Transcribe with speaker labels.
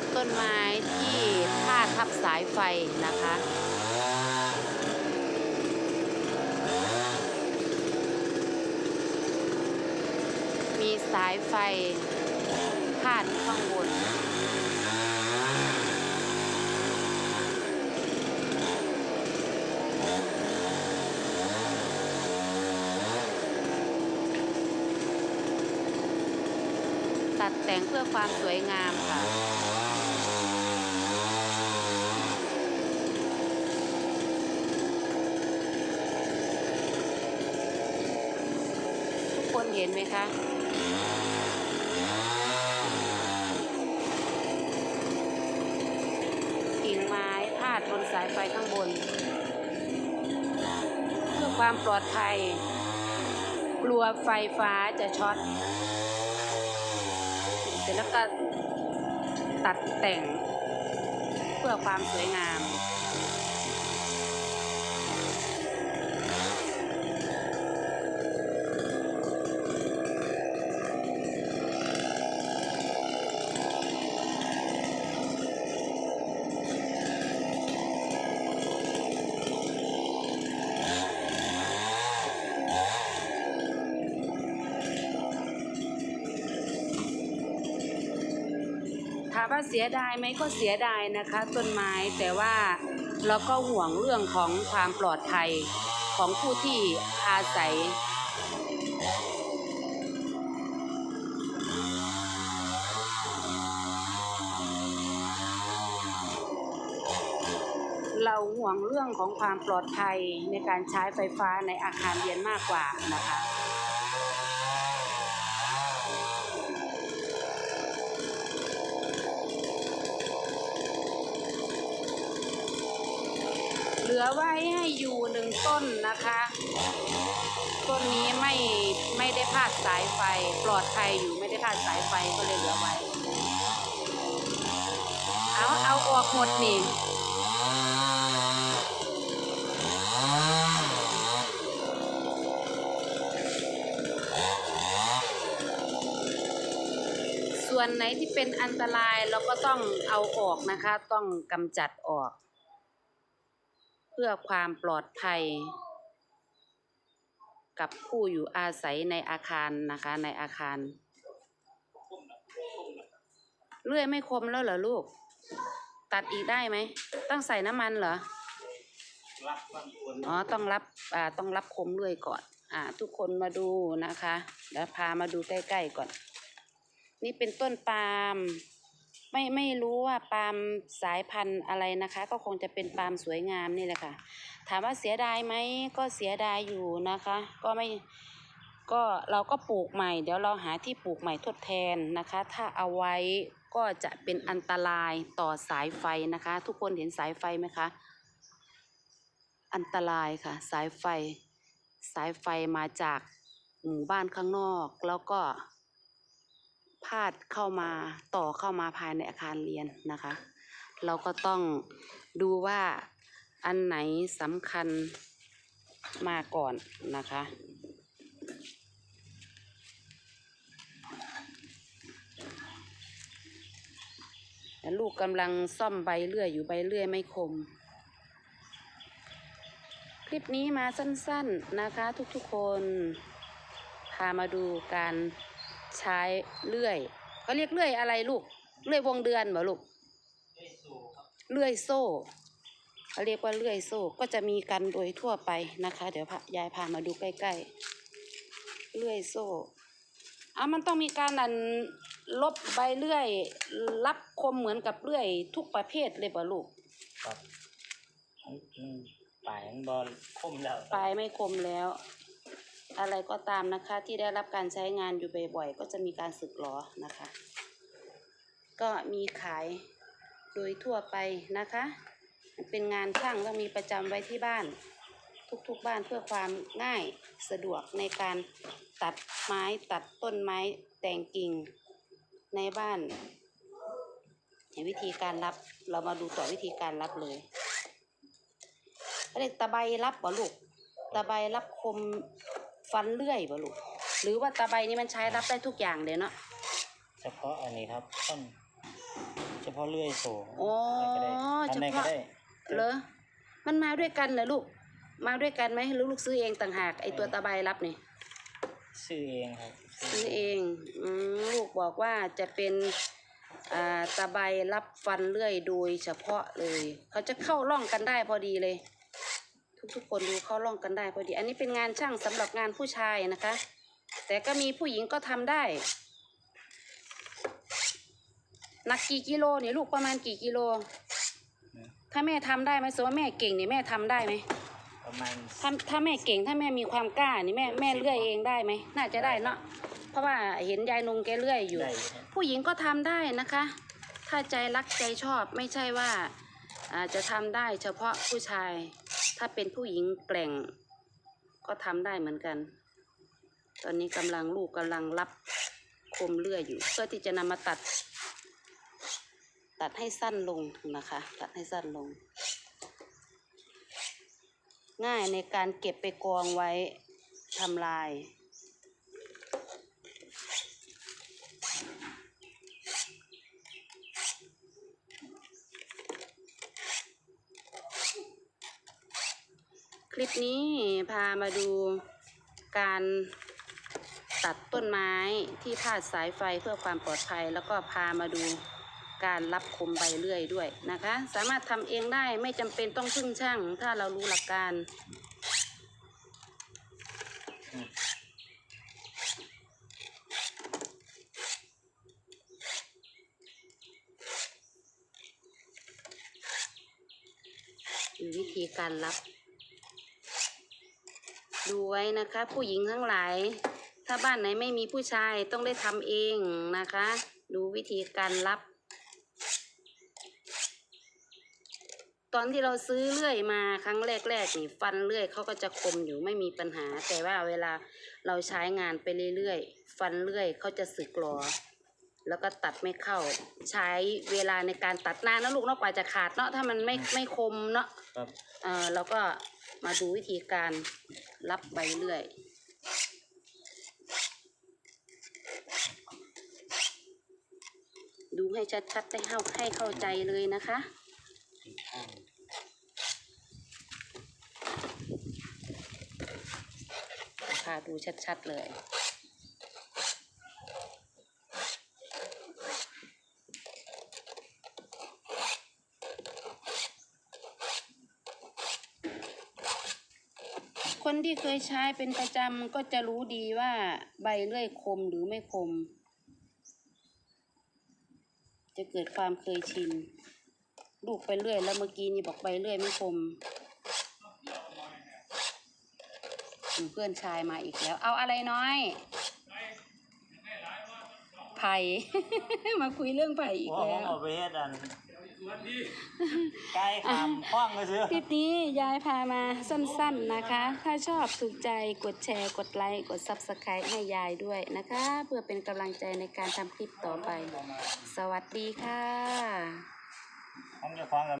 Speaker 1: ตัดต้นไม้ที่พาดทับสายไฟนะคะ มีสายไฟพาดข้างบนตัดแต่งเพื่อความสวยงามค่ะ ทุกคนเห็นไหมคะกิ่งไม้พาดบนสายไฟข้างบน เพื่อความปลอดภัย กลัวไฟฟ้าจะช็อตเสร็จแล้วก็ตัดแต่งเพื่อความสวยงาม ว่าเสียดายไหมก็เสียดายนะคะ ต้นไม้แต่ว่าเราก็ห่วงเรื่องของความปลอดภัยของผู้ที่อาศัยเราห่วงเรื่องของความปลอดภัยในการใช้ไฟฟ้าในอาคารเรียนมากกว่านะคะ ลือไว้ให้อยู่หนึ่งต้นนะคะ ต้นนี้ไม่ไม่ได้พาดสายไฟ ปลอดภัยอยู่ไม่ได้พาดสายไฟก็เลยเหลือไว้ เอาเอาออกหมดนี่ส่วนไหนที่เป็นอันตรายเราก็ต้องเอาออกนะคะ ต้องกำจัดออก พื่อความปลอดภัย กับผู้อยู่อาศัยในอาคารนะคะในอาคาร เลื่อยไม่คมแล้วเหรอลูก ตัดอีกได้ไหมต้องใส่น้ำมันเหรออ๋อต้องรับอ่าต้องรับคมเลื่อยก่อน อ่า ทุกคนมาดูนะคะเดี๋ยวพามาดูใกล้ๆก่อน นี่เป็นต้นปาล์ม ไม่ไม่รู้ว่าปาล์มสายพันธุ์อะไรนะคะ ก็คงจะเป็นปาล์มสวยงามนี่แหละค่ะ ถามว่าเสียดายไหมก็เสียดายอยู่นะคะ ก็ไม่ก็เราก็ปลูกใหม่ เดี๋ยวเราหาที่ปลูกใหม่ทดแทนนะคะ ถ้าเอาไว้ก็จะเป็นอันตรายต่อสายไฟนะคะ ทุกคนเห็นสายไฟไหมคะ อันตรายค่ะ สายไฟ สายไฟมาจากหมู่บ้านข้างนอก แล้วก็ พาดเข้ามาต่อเข้ามาภายในอาคารเรียนนะคะ เราก็ต้องดูว่าอันไหนสำคัญมาก่อนนะคะ ลูกกำลังซ่อมใบเลื่อยอยู่ใบเลื่อยไม่คม คลิปนี้มาสั้นๆนะคะทุกๆคน พามาดูการ ใช้เลื่อยเขาเรียกเลื่อยอะไรลูกเลื่อยวงเดือนเหรอลูก
Speaker 2: ได้สูครับ
Speaker 1: เลื่อยโซ่เขาเรียกว่าเลื่อยโซ่ก็จะมีกันโดยทั่วไปนะคะ เดี๋ยวพายายพามาดูใกล้ๆเลื่อยโซ่อะมันต้องมีการอันลบใบเลื่อย รับคมเหมือนกับเลื่อย ทุกประเภทเลยป่ะลูก
Speaker 2: ครับมันอืมป่ายมันบอลคมแล้ว
Speaker 1: ปลายไม่คมแล้ว อะไรก็ตามนะคะ ที่ได้รับการใช้งานอยู่บ่อยๆ ก็จะมีการสึกหรอนะคะ ก็มีขายโดยทั่วไปนะคะเป็นงานช่างต้องมีประจำไว้ที่บ้าน ทุกๆบ้านเพื่อความง่ายสะดวกในการตัดไม้ตัดต้นไม้แต่งกิ่งในบ้านเห็นวิธีการรับเรามาดูต่อวิธีการรับเลยเรียกตะไบรับบ่ลูกตะไบรับคม ฟันเลื่อยบ่ลูกหรือว่าตะไบนี้มันใช้รับได้ทุกอย่างเลยเนาะ
Speaker 2: เฉพาะอันนี้ครับต้นเฉพาะเลื่อยโส
Speaker 1: อ๋อ
Speaker 2: ก็ได้ทำไหน
Speaker 1: เฉ
Speaker 2: ก็
Speaker 1: พาะ
Speaker 2: ได้
Speaker 1: เหรอมันมาด้วยกันเหรอลูก มาด้วยกันไหมหรือลูกซื้อเองต่างหากไอตัวตะไบรับนี่
Speaker 2: ซื้อเองครับ
Speaker 1: ซื้อเองอืมลูกบอกว่าจะเป็นอ่าตะไบรับฟันเลื่อยโดยเฉพาะเลย เขาจะเข้าร่องกันได้พอดีเลย ทุกๆคนดูเข้าร่องกันได้พอดี อันนี้เป็นงานช่างสำหรับงานผู้ชายนะคะ แต่ก็มีผู้หญิงก็ทำได้หนักกี่กิโลเนี่ยลูกประมาณกี่กิโล ถ้าแม่ทำได้ไหมสมมติว่าแม่เก่งนี่แม่ทำได้ไหม
Speaker 2: ประมาณ
Speaker 1: ถ้าถ้าแม่เก่งถ้าแม่มีความกล้านี่แม่แม่เลื่อยเองได้ไหมน่าจะได้เนาะเพราะว่าเห็นยายนงแกเลื่อยอยู่
Speaker 2: ได้อยู่ครับ
Speaker 1: ผู้หญิงก็ทำได้นะคะ ถ้าใจรักใจชอบไม่ใช่ว่าอาจะทำได้เฉพาะผู้ชาย ถ้าเป็นผู้หญิงแกล่ง ก็ทำได้เหมือนกัน ตอนนี้กำลังลูกกำลังรับคมเลื่อยอยู่ เพื่อที่จะนำมาตัด ตัดให้สั้นลงนะคะ ตัดให้สั้นลง ง่ายในการเก็บไปกองไว้ทำลาย คลิปนี้พามาดูการตัดต้นไม้ที่พาดสายไฟเพื่อความปลอดภัย แล้วก็พามาดูการรับคมใบเลื่อยด้วยนะคะ สามารถทำเองได้ไม่จำเป็นต้องพึ่งช่าง ถ้าเรารู้หลักการวิธีการรับ ดูไว้นะคะ ผู้หญิงทั้งหลาย ถ้าบ้านไหนไม่มีผู้ชายต้องได้ทำเองนะคะ ดูวิธีการรับ ตอนที่เราซื้อเลื่อยมาครั้งแรกๆนี่ฟันเลื่อยเขาก็จะคมอยู่ไม่มีปัญหา แต่ว่าเวลาเราใช้งานไปเรื่อยๆฟันเลื่อยเขาจะสึกหรอ แล้วก็ตัดไม่เข้า ใช้เวลาในการตัดนานนะลูกเนาะกว่าจะขาดเนาะถ้ามันไม่ไม่คมเนาะ
Speaker 2: ครับ
Speaker 1: เออเราก็มาดูวิธีการรับใบเลื่อย ดูให้ชัดๆให้เข้าให้เข้าใจเลยนะคะ
Speaker 2: อีกข้าง
Speaker 1: พาดูชัดๆเลย คนที่เคยใช้เป็นประจำก็จะรู้ดีว่าใบเลื่อยคมหรือไม่คม จะเกิดความเคยชิน ลูกไปเรื่อยแล้วเมื่อกี้นี่บอกใบเลื่อยไม่คมเพื่อนชายมาอีกแล้ว เอาอะไรน้อยไผ่ มาคุยเรื่องไผ่อีกแล้ว
Speaker 2: เอาไปเฮ็ดอัน ใกล้ขามคว้างก็ซื้อ
Speaker 1: คลิปนี้ยายพามาสั้นๆนะคะ ถ้าชอบถูกใจกดแชร์กดไลค์กด Subscribe ให้ยายด้วยนะคะ เพื่อเป็นกำลังใจในการทำคลิปต่อไป สวัสดีค่ะ
Speaker 2: ผมจะคว้างกับ